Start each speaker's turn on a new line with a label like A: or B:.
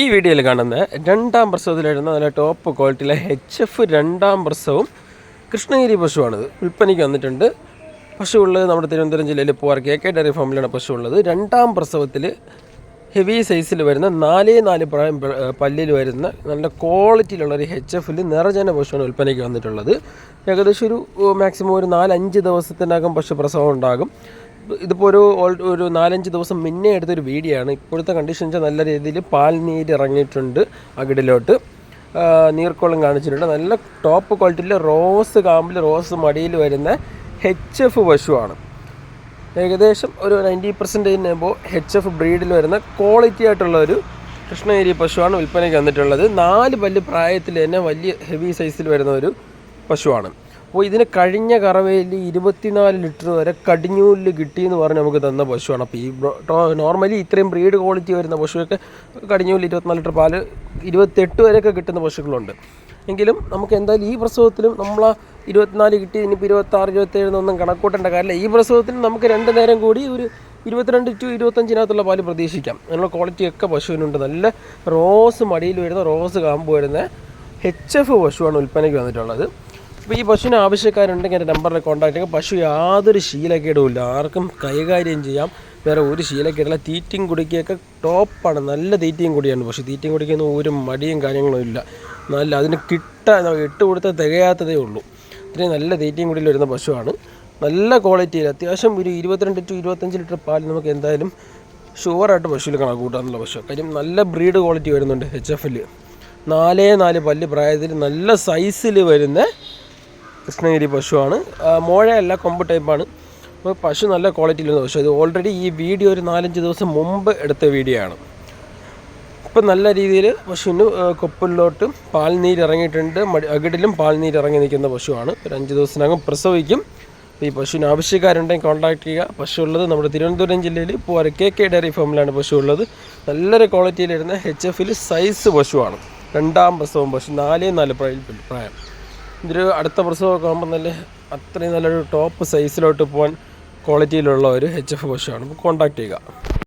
A: ഈ വീഡിയോയിൽ കാണുന്ന രണ്ടാം പ്രസവത്തിൽ എഴുന്ന നല്ല ടോപ്പ് ക്വാളിറ്റിയിലെ എച്ച് എഫ് രണ്ടാം പ്രസവം കൃഷ്ണഗിരി പശുവാണിത്. വിൽപ്പനയ്ക്ക് വന്നിട്ടുണ്ട്. പശു ഉള്ളത് നമ്മുടെ തിരുവനന്തപുരം ജില്ലയിൽ പൂവാർ കെ കെ ഡയറി ഫാമിലാണ് പശു ഉള്ളത് രണ്ടാം പ്രസവത്തിൽ ഹെവി സൈസിൽ വരുന്ന നാലേ നാല് പ്രായം പല്ലിൽ വരുന്ന നല്ല ക്വാളിറ്റിയിലുള്ള ഒരു എച്ച് എഫിൽ നിറജന പശുവാണ് വിൽപ്പനയ്ക്ക് വന്നിട്ടുള്ളത്. ഏകദേശം ഒരു മാക്സിമം ഒരു നാലഞ്ച് ദിവസത്തിനകം പശു പ്രസവം ഉണ്ടാകും. ഇതിപ്പോൾ ഒരു ഒരു നാലഞ്ച് ദിവസം മുന്നേ എടുത്തൊരു വീഡിയോ ആണ് ഇപ്പോഴത്തെ കണ്ടീഷൻ വെച്ചാൽ നല്ല രീതിയിൽ പാൽ നീര് ഇറങ്ങിയിട്ടുണ്ട് അകിടിലോട്ട് നീർക്കോളം കാണിച്ചിട്ടുണ്ട്. നല്ല ടോപ്പ് ക്വാളിറ്റിയിൽ റോസ് കാമ്പിൽ റോസ് മടിയിൽ വരുന്ന എച്ച് എഫ് പശുവാണ്. ഏകദേശം ഒരു നയന്റി പെർസെന്റേജിന് ആകുമ്പോൾ എച്ച് എഫ് ബ്രീഡിൽ വരുന്ന ക്വാളിറ്റി ആയിട്ടുള്ള ഒരു കൃഷ്ണഗിരി പശുവാണ് വിൽപ്പനയ്ക്ക് വന്നിട്ടുള്ളത്. നാല് പല്ല് പ്രായത്തിൽ തന്നെ വലിയ ഹെവി സൈസിൽ വരുന്ന ഒരു പശുവാണ്. അപ്പോൾ ഇതിന് കഴിഞ്ഞ കറവയിൽ ഇരുപത്തിനാല് ലിറ്റർ വരെ കടിഞ്ഞൂലിൽ കിട്ടിയെന്ന് പറഞ്ഞ് നമുക്ക് തന്ന പശുവാണ്. അപ്പോൾ ഈ നോർമലി ഇത്രയും ബ്രീഡ് ക്വാളിറ്റി വരുന്ന പശുവൊക്കെ കടിഞ്ഞൂലിൽ ഇരുപത്തിനാല് ലിറ്റർ പാൽ ഇരുപത്തെട്ട് വരെയൊക്കെ കിട്ടുന്ന പശുക്കളുണ്ട്. എങ്കിലും നമുക്ക് എന്തായാലും ഈ പ്രസവത്തിലും നമ്മൾ ഇരുപത്തിനാല് കിട്ടി ഇനിയിപ്പോൾ ഇരുപത്താറ് ഇരുപത്തേഴ് എന്നൊന്നും കണക്കൂട്ടേണ്ട കാര്യമില്ല. ഈ പ്രസവത്തിന് നമുക്ക് രണ്ട് നേരം കൂടി ഒരു ഇരുപത്തിരണ്ട് ടു ഇരുപത്തഞ്ചിനകത്തുള്ള പാൽ പ്രതീക്ഷിക്കാം. അതിനുള്ള ക്വാളിറ്റി ഒക്കെ പശുവിനുണ്ട്. നല്ല റോസ് മടിയിൽ വരുന്ന റോസ് കാമ്പ് വരുന്ന എച്ച് എഫ് പശുവാണ് വിൽപ്പനയ്ക്ക് വന്നിട്ടുള്ളത്. അപ്പോൾ ഈ പശുവിന് ആവശ്യക്കാരുണ്ടെങ്കിൽ എന്റെ നമ്പറിൽ കോൺടാക്ട് ചെയ്യുക. പശു യാതൊരു ശീലക്കേടും ഇല്ല. ആർക്കും കൈകാര്യം ചെയ്യാം. വേറെ ഒരു ശീലക്കേടില്ല. തീറ്റയും കുടിക്കുകയൊക്കെ ടോപ്പാണ്. നല്ല തീറ്റയും കുടിയാണ് പശു. തീറ്റയും കുടിക്കുന്ന ഒരു മടിയും കാര്യങ്ങളും ഇല്ല. നല്ല അതിന് കിട്ട ഇട്ട് കൊടുത്താൽ തികയാത്തതേ ഉള്ളൂ. ഇത്രയും നല്ല തീറ്റയും കൂടിയിൽ വരുന്ന പശുവാണ്. നല്ല ക്വാളിറ്റിയിൽ അത്യാവശ്യം ഒരു ഇരുപത്തിരണ്ട് ടു ഇരുപത്തഞ്ച് ലിറ്റർ പാൽ നമുക്ക് എന്തായാലും ഷുവറായിട്ട് പശുവിൽ കണക്ക് കൂട്ടാന്നുള്ള പശു. കാര്യം നല്ല ബ്രീഡ് ക്വാളിറ്റി വരുന്നുണ്ട് എച്ച് എഫിൽ നാലേ നാല് പല്ല് പ്രായത്തിൽ നല്ല സൈസിൽ വരുന്ന കൃഷ്ണഗിരി പശുവാണ്. മോഴയല്ല കൊമ്പ് ടൈപ്പാണ്. അപ്പോൾ പശു നല്ല ക്വാളിറ്റിയിലുള്ള പശു. ഇത് ഓൾറെഡി ഈ വീഡിയോ ഒരു നാലഞ്ച് ദിവസം മുമ്പ് എടുത്ത വീഡിയോ ആണ്. ഇപ്പം നല്ല രീതിയിൽ പശുവിന് കൊപ്പിലോട്ട് പാൽനീര് ഇറങ്ങിയിട്ടുണ്ട്. മടി അകിടിലും പാൽനീര് ഇറങ്ങി നിൽക്കുന്ന പശുവാണ്. ഒരു അഞ്ച് ദിവസത്തിനകം പ്രസവിക്കും. ഈ പശുവിന് ആവശ്യക്കാരുണ്ടെങ്കിൽ കോൺടാക്ട് ചെയ്യുക. പശു ഉള്ളത് നമ്മുടെ തിരുവനന്തപുരം ജില്ലയിൽ ഇപ്പോൾ കെ കെ ഡയറി ഫാമിലാണ് പശു ഉള്ളത്. നല്ലൊരു ക്വാളിറ്റിയിൽ വരുന്ന എച്ച് എഫിൽ സൈസ് പശുവാണ്. രണ്ടാം പ്രസവം പശു. നാലേ നാല് പ്രായം. ഇതൊരു അടുത്ത പ്രസവമൊക്കെ ആകുമ്പോൾ നല്ല അത്രയും നല്ലൊരു ടോപ്പ് സൈസിലോട്ട് പോകാൻ ക്വാളിറ്റിയിലുള്ള ഒരു എച്ച് എഫ് പശുവാണ് കോൺടാക്ട് ചെയ്യുക.